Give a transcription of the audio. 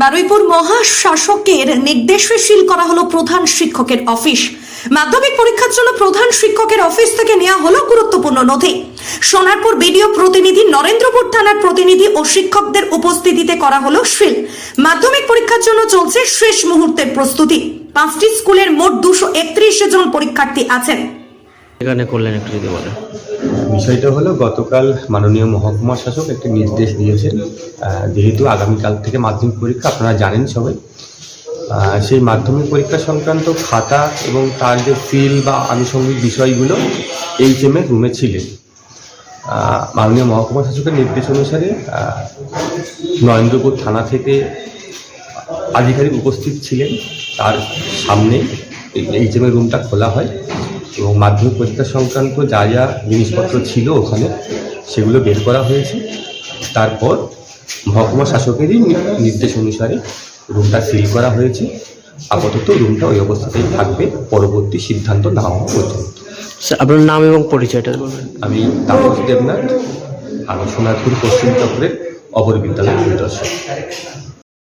বারুইপুর মহাশাসকের নির্দেশে সিল করা হলো প্রধান শিক্ষকের অফিস। মাধ্যমিক পরীক্ষার জন্য প্রধান শিক্ষকের অফিস থেকে নেওয়া হলো গুরুত্বপূর্ণ নথি। সোনারপুর বিডিও প্রতিনিধি নরেন্দ্রপুর থানার প্রতিনিধি ও শিক্ষকদের উপস্থিতিতে করা হলো সিল। মাধ্যমিক পরীক্ষার জন্য চলছে শেষ মুহূর্তের প্রস্তুতি। পাঁচটি স্কুলের মোট দুশো জন পরীক্ষার্থী আছেন। এখানে করলেন একটু যদি বলেন। বিষয়টা হলো, গতকাল মাননীয় মহকুমা শাসক একটি নির্দেশ দিয়েছেন যেহেতু আগামীকাল থেকে মাধ্যমিক পরীক্ষা, আপনারা জানেন সবাই সেই মাধ্যমিক পরীক্ষা সংক্রান্ত খাতা এবং তার যে ফিল বা আনুষঙ্গিক বিষয়গুলো এইচ এম এর রুমে ছিলেন। মাননীয় মহকুমা শাসকের নির্দেশ অনুসারে নরেন্দ্রপুর থানা থেকে আধিকারিক উপস্থিত ছিলেন। তার সামনে এইচ এম এর রুমটা খোলা হয়। এবং মাধ্যমিক পরীক্ষা সংক্রান্ত যা যা জিনিসপত্র ছিল ওখানে সেগুলো বের করা হয়েছে। তারপর মহকুমা শাসকেরই নির্দেশ অনুসারে রুমটা সিল করা হয়েছে। আপাতত রুমটা ওই অবস্থাতেই থাকবে। পরবর্তী সিদ্ধান্ত না হওয়া পর্যন্ত। আপনার নাম এবং পরিচয়টা আমি তাপস দেবনাথ আমি সোনারপুর পশ্চিম চক্রের অপর বিদ্যালয় পরিদর্শক।